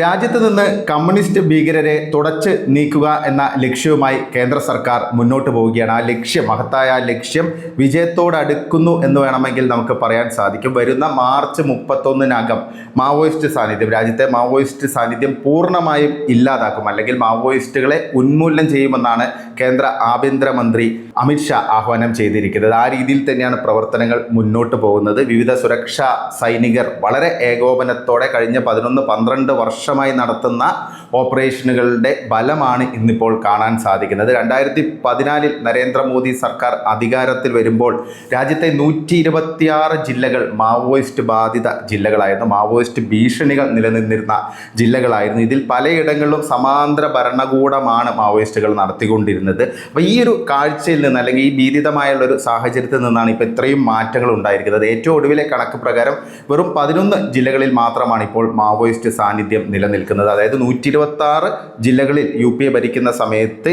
രാജ്യത്ത് നിന്ന് കമ്മ്യൂണിസ്റ്റ് ഭീകരരെ തുടച്ച് നീക്കുക എന്ന ലക്ഷ്യവുമായി കേന്ദ്ര സർക്കാർ മുന്നോട്ട് പോവുകയാണ്. ആ ലക്ഷ്യം മഹത്തായ ലക്ഷ്യം വിജയത്തോടടുക്കുന്നു എന്ന് വേണമെങ്കിൽ നമുക്ക് പറയാൻ സാധിക്കും. വരുന്ന മാർച്ച് മുപ്പത്തൊന്നിനകം മാവോയിസ്റ്റ് സാന്നിധ്യം രാജ്യത്തെ മാവോയിസ്റ്റ് സാന്നിധ്യം പൂർണമായും ഇല്ലാതാക്കും അല്ലെങ്കിൽ മാവോയിസ്റ്റുകളെ ഉന്മൂലനം ചെയ്യുമെന്നാണ് കേന്ദ്ര ആഭ്യന്തരമന്ത്രി അമിത്ഷാ ആഹ്വാനം ചെയ്തിരിക്കുന്നത്. ആ രീതിയിൽ തന്നെയാണ് പ്രവർത്തനങ്ങൾ മുന്നോട്ട് പോകുന്നത്. വിവിധ സുരക്ഷാ സൈനികർ വളരെ ഏകോപനത്തോടെ കഴിഞ്ഞ പതിനൊന്ന് പന്ത്രണ്ട് വർഷമായി നടത്തുന്ന ഓപ്പറേഷനുകളുടെ ബലമാണ് ഇന്നിപ്പോൾ കാണാൻ സാധിക്കുന്നത്. രണ്ടായിരത്തി പതിനാലിൽ നരേന്ദ്രമോദി സർക്കാർ അധികാരത്തിൽ വരുമ്പോൾ രാജ്യത്തെ നൂറ്റി ഇരുപത്തിയാറ് ജില്ലകൾ മാവോയിസ്റ്റ് ബാധിത ജില്ലകളായിരുന്നു. മാവോയിസ്റ്റ് ഭീഷണികൾ നിലനിന്നിരുന്ന ജില്ലകളായിരുന്നു. ഇതിൽ പലയിടങ്ങളിലും സമാന്തര ഭരണകൂടമാണ് മാവോയിസ്റ്റുകൾ നടത്തിക്കൊണ്ടിരുന്നത്. അപ്പോൾ ഈ ഒരു കാഴ്ചയിൽ നിന്ന് അല്ലെങ്കിൽ ഈ ഭീതിതമായുള്ള ഒരു സാഹചര്യത്തിൽ നിന്നാണ് ഇപ്പോൾ ഇത്രയും മാറ്റങ്ങൾ ഉണ്ടായിരിക്കുന്നത്. ഏറ്റവും ഒടുവിലെ കണക്ക് പ്രകാരം വെറും പതിനൊന്ന് ജില്ലകളിൽ മാത്രമാണ് ഇപ്പോൾ മാവോയിസ്റ്റ് സാന്നിധ്യം നിലനിൽക്കുന്നത്. അതായത് നൂറ്റി ഇരുപത്തി ജില്ലകളിൽ യു പി എ ഭരിക്കുന്ന സമയത്ത്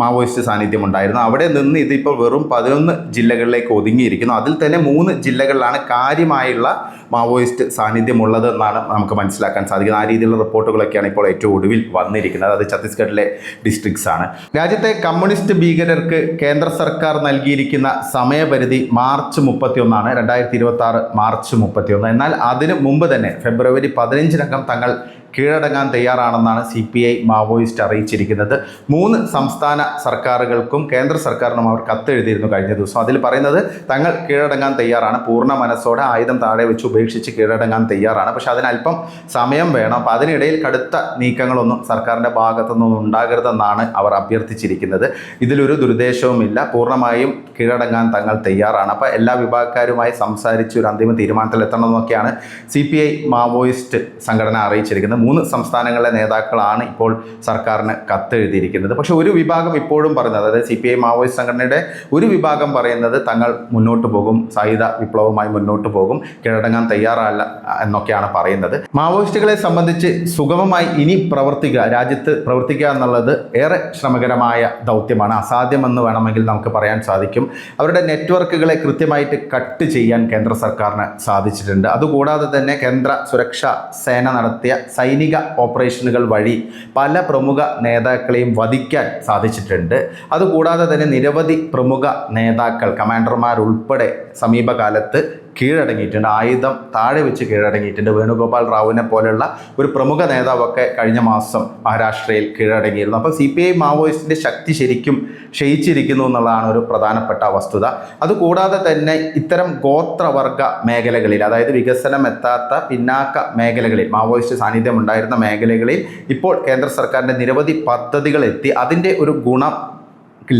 മാവോയിസ്റ്റ് സാന്നിധ്യം ഉണ്ടായിരുന്നു. അവിടെ നിന്ന് ഇതിപ്പോൾ വെറും പതിനൊന്ന് ജില്ലകളിലേക്ക് ഒതുങ്ങിയിരിക്കുന്നു. അതിൽ തന്നെ മൂന്ന് ജില്ലകളിലാണ് കാര്യമായുള്ള മാവോയിസ്റ്റ് സാന്നിധ്യമുള്ളതെന്നാണ് നമുക്ക് മനസ്സിലാക്കാൻ സാധിക്കുന്നത്. ആ രീതിയിലുള്ള റിപ്പോർട്ടുകളൊക്കെയാണ് ഇപ്പോൾ ഏറ്റവും ഒടുവിൽ വന്നിരിക്കുന്നത്. അത് ഛത്തീസ്ഗഡിലെ ഡിസ്ട്രിക്ട്സ് ആണ്. രാജ്യത്തെ കമ്മ്യൂണിസ്റ്റ് ഭീകരർക്ക് കേന്ദ്ര സർക്കാർ നൽകിയിരിക്കുന്ന സമയപരിധി മാർച്ച് മുപ്പത്തിയൊന്നാണ്. രണ്ടായിരത്തി ഇരുപത്തി ആറ് മാർച്ച് മുപ്പത്തിയൊന്ന്. എന്നാൽ അതിന് മുമ്പ് തന്നെ ഫെബ്രുവരി പതിനഞ്ചിനകം തങ്ങൾ കീഴടങ്ങാൻ തയ്യാറാണെന്നാണ് സി പി ഐ മാവോയിസ്റ്റ് അറിയിച്ചിരിക്കുന്നത്. മൂന്ന് സംസ്ഥാന സർക്കാരുകൾക്കും കേന്ദ്ര സർക്കാരിനും അവർ കത്തെഴുതിയിരുന്നു കഴിഞ്ഞ ദിവസം. അതിൽ പറയുന്നത് തങ്ങൾ കീഴടങ്ങാൻ തയ്യാറാണ്. പൂർണ മനസ്സോടെ ആയുധം താഴെ വെച്ച് ഉപേക്ഷിച്ച് കീഴടങ്ങാൻ തയ്യാറാണ്. പക്ഷേ അതിനല്പം സമയം വേണം. അപ്പോൾ അതിനിടയിൽ കടുത്ത നീക്കങ്ങളൊന്നും സർക്കാരിന്റെ ഭാഗത്തുനിന്നും ഉണ്ടാകരുതെന്നാണ് അവർ അഭ്യർത്ഥിച്ചിരിക്കുന്നത്. ഇതിലൊരു ദുരുദ്ദേശവുമില്ല. പൂർണമായും കീഴടങ്ങാൻ തങ്ങൾ തയ്യാറാണ്. അപ്പോൾ എല്ലാ വിഭാഗക്കാരുമായി സംസാരിച്ച് ഒരു അന്തിമ തീരുമാനത്തിൽ എത്തണമെന്നൊക്കെയാണ് സി പി ഐ മാവോയിസ്റ്റ് സംഘടന അറിയിച്ചിരിക്കുന്നത്. മൂന്ന് സംസ്ഥാനങ്ങളിലെ നേതാക്കളാണ് ഇപ്പോൾ സർക്കാരിന് കത്തെഴുതിയിരിക്കുന്നത്. പക്ഷെ ഒരു വിഭാഗം ഇപ്പോഴും പറയുന്നത് അതായത് സി പി ഐ മാവോയിസ്റ്റ് സംഘടനയുടെ ഒരു വിഭാഗം പറയുന്നത് തങ്ങൾ മുന്നോട്ട് പോകും സായുധ വിപ്ലവമായി മുന്നോട്ട് പോകും കീഴടങ്ങാൻ തയ്യാറല്ല എന്നൊക്കെയാണ് പറയുന്നത്. മാവോയിസ്റ്റുകളെ സംബന്ധിച്ച് സുഗമമായി ഇനി പ്രവർത്തിക്കുക രാജ്യത്ത് പ്രവർത്തിക്കുക എന്നുള്ളത് ഏറെ ശ്രമകരമായ ദൗത്യമാണ് അസാധ്യമെന്ന് വേണമെങ്കിൽ നമുക്ക് പറയാൻ സാധിക്കും. അവരുടെ നെറ്റ്വർക്കുകളെ കൃത്യമായിട്ട് കട്ട് ചെയ്യാൻ കേന്ദ്ര സർക്കാരിന് സാധിച്ചിട്ടുണ്ട്. അതുകൂടാതെ തന്നെ കേന്ദ്ര സുരക്ഷാ സേന നടത്തിയ സൈനിക ഓപ്പറേഷനുകൾ വഴി പല പ്രമുഖ നേതാക്കളെയും വധിക്കാൻ സാധിച്ചിട്ടുണ്ട്. അതുകൂടാതെ തന്നെ നിരവധി പ്രമുഖ നേതാക്കൾ കമാൻഡർമാരുൾപ്പെടെ സമീപകാലത്ത് കീഴടങ്ങിയിട്ടുണ്ട്. ആയുധം താഴെ വെച്ച് കീഴടങ്ങിയിട്ടുണ്ട്. വേണുഗോപാൽ റാവുവിനെ പോലെയുള്ള ഒരു പ്രമുഖ നേതാവൊക്കെ കഴിഞ്ഞ മാസം മഹാരാഷ്ട്രയിൽ കീഴടങ്ങിയിരുന്നു. അപ്പോൾ സി പി ഐ മാവോയിസ്റ്റിന്റെ ശക്തി ശരിക്കും ക്ഷയിച്ചിരിക്കുന്നു എന്നുള്ളതാണ് ഒരു പ്രധാനപ്പെട്ട വസ്തുത. അതുകൂടാതെ തന്നെ ഇത്തരം ഗോത്രവർഗ മേഖലകളിൽ അതായത് വികസനം എത്താത്ത പിന്നാക്ക മേഖലകളിൽ മാവോയിസ്റ്റ് സാന്നിധ്യം ഉണ്ടായിരുന്ന മേഖലകളിൽ ഇപ്പോൾ കേന്ദ്ര സർക്കാരിന്റെ നിരവധി പദ്ധതികൾ എത്തി. അതിന്റെ ഒരു ഗുണം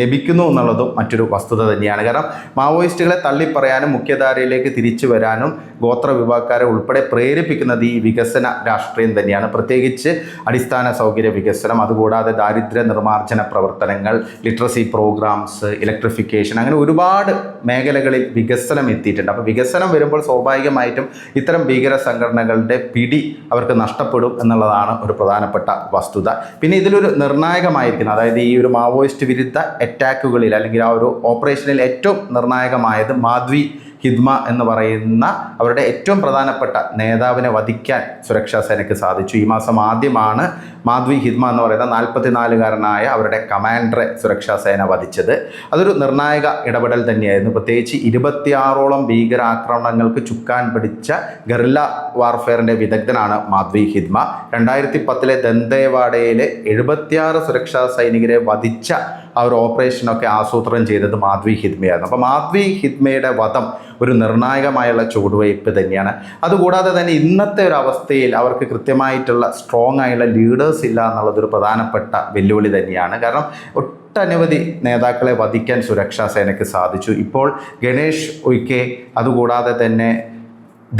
ലഭിക്കുന്നു എന്നുള്ളതും മറ്റൊരു വസ്തുത തന്നെയാണ്. കാരണം മാവോയിസ്റ്റുകളെ തള്ളിപ്പറയാനും മുഖ്യധാരയിലേക്ക് തിരിച്ചു വരാനും ഗോത്ര വിഭാഗക്കാരെ ഉൾപ്പെടെ പ്രേരിപ്പിക്കുന്നത് ഈ വികസന രാഷ്ട്രീയം തന്നെയാണ്. പ്രത്യേകിച്ച് അടിസ്ഥാന സൗകര്യ വികസനം അതുകൂടാതെ ദാരിദ്ര്യ നിർമ്മാർജന പ്രവർത്തനങ്ങൾ ലിറ്ററസി പ്രോഗ്രാംസ് ഇലക്ട്രിഫിക്കേഷൻ അങ്ങനെ ഒരുപാട് മേഖലകളിൽ വികസനം എത്തിയിട്ടുണ്ട്. അപ്പോൾ വികസനം വരുമ്പോൾ സ്വാഭാവികമായിട്ടും ഇത്തരം ഭീകര സംഘടനകളുടെ പിടി അവർക്ക് നഷ്ടപ്പെടും എന്നുള്ളതാണ് ഒരു പ്രധാനപ്പെട്ട വസ്തുത. പിന്നെ ഇതിലൊരു നിർണായകമായിരിക്കുന്നത് അതായത് ഈ ഒരു മാവോയിസ്റ്റ് വിരുദ്ധ അറ്റാക്കുകളിൽ അല്ലെങ്കിൽ ആ ഒരു ഓപ്പറേഷനിൽ ഏറ്റവും നിർണായകമായത് മാധ്വി ഹിദ്മ എന്ന് പറയുന്ന അവരുടെ ഏറ്റവും പ്രധാനപ്പെട്ട നേതാവിനെ വധിക്കാൻ സുരക്ഷാ സേനയ്ക്ക് സാധിച്ചു. ഈ മാസം ആദ്യമാണ് മാധ്വി ഹിദ്മ എന്ന് പറയുന്ന നാൽപ്പത്തിനാലുകാരനായ അവരുടെ കമാൻഡറെ സുരക്ഷാ സേന വധിച്ചത്. അതൊരു നിർണായക ഇടപെടൽ തന്നെയായിരുന്നു. പ്രത്യേകിച്ച് ഇരുപത്തിയാറോളം ഭീകരാക്രമണങ്ങൾക്ക് ചുക്കാൻ പിടിച്ച ഗറില്ല വാർഫെയറിന്റെ വിദഗ്ധനാണ് മാധ്വി ഹിദ്മ. രണ്ടായിരത്തി പത്തിലെ ദന്തേവാഡയിലെ എഴുപത്തിയാറ് സുരക്ഷാ സൈനികരെ വധിച്ച ആ ഒരു ഓപ്പറേഷനൊക്കെ ആസൂത്രണം ചെയ്തത് മാധവി ഹിദ്മയായിരുന്നു. അപ്പോൾ മാധവി ഹിദ്മയുടെ വധം ഒരു നിർണായകമായുള്ള ചുവടുവയ്പ് തന്നെയാണ്. അതുകൂടാതെ തന്നെ ഇന്നത്തെ ഒരു അവസ്ഥയിൽ അവർക്ക് കൃത്യമായിട്ടുള്ള സ്ട്രോങ് ആയുള്ള ലീഡേഴ്സ് ഇല്ല എന്നുള്ളതൊരു പ്രധാനപ്പെട്ട വെല്ലുവിളി തന്നെയാണ്. കാരണം ഒട്ടനവധി നേതാക്കളെ വധിക്കാൻ സുരക്ഷാ സേനയ്ക്ക് സാധിച്ചു. ഇപ്പോൾ ഗണേഷ് ഉയ്ക്കെ അതുകൂടാതെ തന്നെ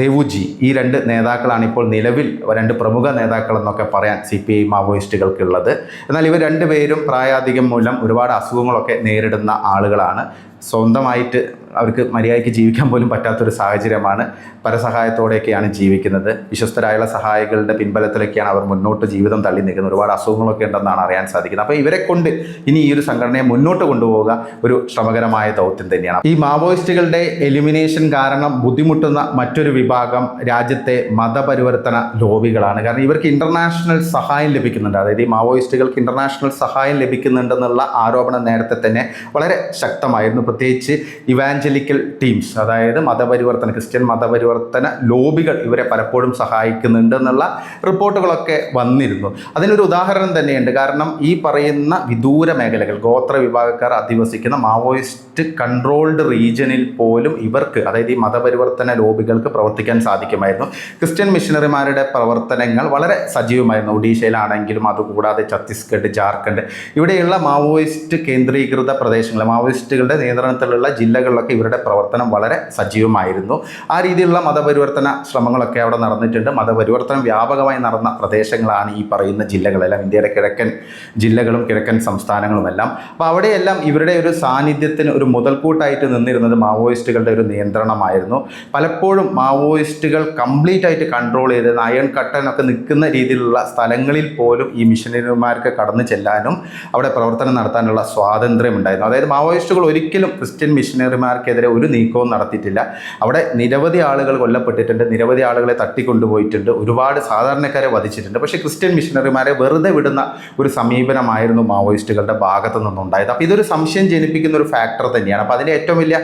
ദേവുജി ഈ രണ്ട് നേതാക്കളാണ് ഇപ്പോൾ നിലവിൽ രണ്ട് പ്രമുഖ നേതാക്കൾ എന്നൊക്കെ പറയാൻ സി പി ഐ മാവോയിസ്റ്റുകൾക്കുള്ളത്. എന്നാൽ ഇവർ രണ്ടുപേരും പ്രായാധികം മൂലം ഒരുപാട് അസുഖങ്ങളൊക്കെ നേരിടുന്ന ആളുകളാണ്. സ്വന്തമായിട്ട് അവർക്ക് മര്യാദയ്ക്ക് ജീവിക്കാൻ പോലും പറ്റാത്തൊരു സാഹചര്യമാണ്. പരസഹായത്തോടെയൊക്കെയാണ് ജീവിക്കുന്നത്. വിശ്വസ്തരായുള്ള സഹായികളുടെ പിൻബലത്തിലൊക്കെയാണ് അവർ മുന്നോട്ട് ജീവിതം തള്ളി നിൽക്കുന്നത്. ഒരുപാട് അസുഖങ്ങളൊക്കെ ഉണ്ടെന്നാണ് അറിയാൻ സാധിക്കുന്നത്. അപ്പോൾ ഇവരെ കൊണ്ട് ഇനി ഈ ഒരു സംഘടനയെ മുന്നോട്ട് കൊണ്ടുപോവുക ഒരു ശ്രമകരമായ ദൗത്യം തന്നെയാണ്. ഈ മാവോയിസ്റ്റുകളുടെ എലിമിനേഷൻ കാരണം ബുദ്ധിമുട്ടുന്ന മറ്റൊരു വിഭാഗം രാജ്യത്തെ മതപരിവർത്തന ലോബികളാണ്. കാരണം ഇവർക്ക് ഇന്റർനാഷണൽ സഹായം ലഭിക്കുന്നുണ്ട്. അതായത് ഈ മാവോയിസ്റ്റുകൾക്ക് ഇന്റർനാഷണൽ സഹായം ലഭിക്കുന്നുണ്ടെന്നുള്ള ആരോപണം നേരത്തെ തന്നെ വളരെ ശക്തമായിരുന്നു. പ്രത്യേകിച്ച് ഇവാഞ്ചലിക്കൽ ടീംസ് അതായത് മതപരിവർത്തന ക്രിസ്ത്യൻ മതപരിവർത്തന ലോബികൾ ഇവരെ പലപ്പോഴും സഹായിക്കുന്നുണ്ട് എന്നുള്ള റിപ്പോർട്ടുകളൊക്കെ വന്നിരുന്നു. അതിനൊരു ഉദാഹരണം തന്നെയുണ്ട്. കാരണം ഈ പറയുന്ന വിദൂര മേഖലകൾ ഗോത്ര വിഭാഗക്കാർ അധിവസിക്കുന്ന മാവോയിസ്റ്റ് കൺട്രോൾഡ് റീജിയനിൽ പോലും ഇവർക്ക് അതായത് ഈ മതപരിവർത്തന ലോബികൾക്ക് പ്രവർത്തിക്കാൻ സാധിക്കുമായിരുന്നു. ക്രിസ്ത്യൻ മിഷനറിമാരുടെ പ്രവർത്തനങ്ങൾ വളരെ സജീവമായിരുന്നു. ഒഡീഷയിലാണെങ്കിലും അതുകൂടാതെ ഛത്തീസ്ഗഡ് ജാർഖണ്ഡ്. ഇവിടെയുള്ള മാവോയിസ്റ്റ് കേന്ദ്രീകൃത പ്രദേശങ്ങൾ മാവോയിസ്റ്റുകളുടെ നിയന്ത്രണത്തിലുള്ള ജില്ലകളിലൊക്കെ ഇവരുടെ പ്രവർത്തനം വളരെ സജീവമായിരുന്നു. ആ രീതിയിലുള്ള മതപരിവർത്തന ശ്രമങ്ങളൊക്കെ അവിടെ നടന്നിട്ടുണ്ട്. മതപരിവർത്തനം വ്യാപകമായി നടന്ന പ്രദേശങ്ങളാണ് ഈ പറയുന്ന ജില്ലകളെല്ലാം. ഇന്ത്യയുടെ കിഴക്കൻ ജില്ലകളും കിഴക്കൻ സംസ്ഥാനങ്ങളുമെല്ലാം. അപ്പോൾ അവിടെയെല്ലാം ഇവരുടെ ഒരു സാന്നിധ്യത്തിന് ഒരു മുതൽക്കൂട്ടായിട്ട് നിന്നിരുന്നത് മാവോയിസ്റ്റുകളുടെ ഒരു നിയന്ത്രണമായിരുന്നു. പലപ്പോഴും മാവോയിസ്റ്റുകൾ കംപ്ലീറ്റ് ആയിട്ട് കൺട്രോൾ ചെയ്ത് അയൺ കട്ടനൊക്കെ നിൽക്കുന്ന രീതിയിലുള്ള സ്ഥലങ്ങളിൽ പോലും ഈ മിഷനറിമാർക്ക് കടന്നു ചെല്ലാനും അവിടെ പ്രവർത്തനം നടത്താനുള്ള സ്വാതന്ത്ര്യം ഉണ്ടായിരുന്നു അതായത് മാവോയിസ്റ്റുകൾ ഒരിക്കലും ക്രിസ്ത്യൻ മിഷനറിമാർക്കെതിരെ ഒരു നീക്കവും നടത്തിയിട്ടില്ല. അവിടെ നിരവധി ആളുകൾ കൊല്ലപ്പെട്ടിട്ടുണ്ട് നിരവധി ആളുകളെ തട്ടിക്കൊണ്ടുപോയിട്ടുണ്ട് ഒരുപാട് സാധാരണക്കാരെ വധിച്ചിട്ടുണ്ട്. പക്ഷേ ക്രിസ്ത്യൻ മിഷനറിമാരെ വെറുതെ വിടുന്ന ഒരു സമീപനമായിരുന്നു മാവോയിസ്റ്റുകളുടെ ഭാഗത്തു നിന്നുണ്ടായത്. അപ്പോൾ ഇതൊരു സംശയം ജനിപ്പിക്കുന്ന ഒരു ഫാക്ടർ തന്നെയാണ്. അപ്പോൾ അതിന്റെ ഏറ്റവും വലിയ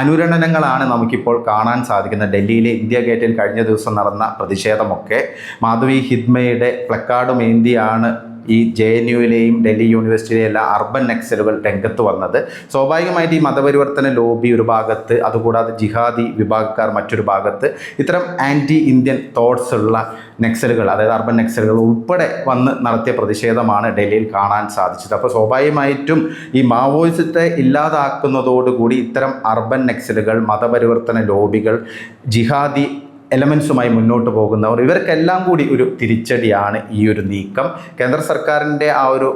അനുരണനങ്ങളാണ് നമുക്കിപ്പോൾ കാണാൻ സാധിക്കുന്നത്. ഡൽഹിയിലെ ഇന്ത്യ ഗേറ്റിൽ കഴിഞ്ഞ ദിവസം നടന്ന പ്രതിഷേധമൊക്കെ മാധവി ഹിദ്മയുടെ പ്ലക്കാർഡും ഏന്തിയാണ് ഈ ജെ എൻ യുവിലെയും ഡൽഹി യൂണിവേഴ്സിറ്റിയിലെയും എല്ലാ അർബൻ നക്സലുകൾ രംഗത്ത് വന്നത്. സ്വാഭാവികമായിട്ട് ഈ മതപരിവർത്തന ലോബി ഒരു ഭാഗത്ത് അതുകൂടാതെ ജിഹാദി വിഭാഗക്കാർ മറ്റൊരു ഭാഗത്ത് ഇത്തരം ആന്റി ഇന്ത്യൻ തോട്ട്സ് ഉള്ള നക്സലുകൾ അതായത് അർബൻ നക്സലുകൾ ഉൾപ്പെടെ വന്ന് നടത്തിയ പ്രതിഷേധമാണ് ഡൽഹിയിൽ കാണാൻ സാധിച്ചത്. അപ്പോൾ സ്വാഭാവികമായിട്ടും ഈ മാവോയിസത്തെ ഇല്ലാതാക്കുന്നതോടുകൂടി ഇത്തരം അർബൻ നക്സലുകൾ മതപരിവർത്തന ലോബികൾ ജിഹാദി എലമെൻസുമായി മുന്നോട്ട് പോകുന്നവർ ഇവർക്കെല്ലാം കൂടി ഒരു തിരിച്ചടിയാണ് ഈ ഒരു നീക്കം. കേന്ദ്ര സർക്കാരിന്റെ ആ ഒരു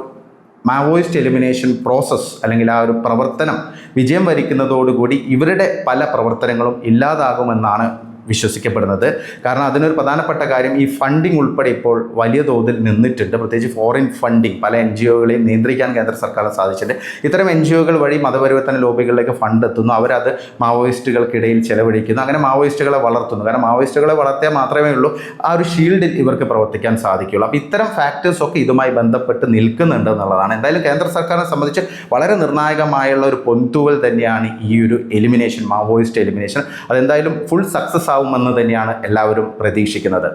മാവോയിസ്റ്റ് എലിമിനേഷൻ പ്രോസസ്സ് അല്ലെങ്കിൽ ആ ഒരു പ്രവർത്തനം വിജയം വരിക്കുന്നതോടുകൂടി ഇവരുടെ പല പ്രവർത്തനങ്ങളും ഇല്ലാതാകുമെന്നാണ് വിശ്വസിക്കപ്പെടുന്നത്. കാരണം അതിനൊരു പ്രധാനപ്പെട്ട കാര്യം ഈ ഫണ്ടിങ് ഉൾപ്പെടെ ഇപ്പോൾ വലിയ തോതിൽ നിന്നിട്ടുണ്ട്. പ്രത്യേകിച്ച് ഫോറിൻ ഫണ്ടിങ് പല എൻ ജി ഒകളെയും നിയന്ത്രിക്കാൻ കേന്ദ്ര സർക്കാരിന് സാധിച്ചിട്ടുണ്ട്. ഇത്തരം എൻ ജി ഒകൾ വഴി മതപരിവർത്തന ലോബികളിലേക്ക് ഫണ്ട് എത്തുന്നു. അവരത് മാവോയിസ്റ്റുകൾക്കിടയിൽ ചെലവഴിക്കുന്നു. അങ്ങനെ മാവോയിസ്റ്റുകളെ വളർത്തുന്നു. കാരണം മാവോയിസ്റ്റുകളെ വളർത്തിയാൽ മാത്രമേ ഉള്ളൂ ആ ഒരു ഷീൽഡിൽ ഇവർക്ക് പ്രവർത്തിക്കാൻ സാധിക്കുകയുള്ളൂ. അപ്പോൾ ഇത്തരം ഫാക്ടേഴ്സ് ഒക്കെ ഇതുമായി ബന്ധപ്പെട്ട് നിൽക്കുന്നുണ്ട് എന്നുള്ളതാണ്. എന്തായാലും കേന്ദ്ര സർക്കാരിനെ സംബന്ധിച്ച് വളരെ നിർണായകമായുള്ള ഒരു പൊന്തുവൽ തന്നെയാണ് ഈ ഒരു എലിമിനേഷൻ മാവോയിസ്റ്റ് എലിമിനേഷൻ അതെന്തായാലും ഫുൾ സക്സസ് ആവുമെന്ന് തന്നെയാണ് എല്ലാവരും പ്രതീക്ഷിക്കുന്നത്.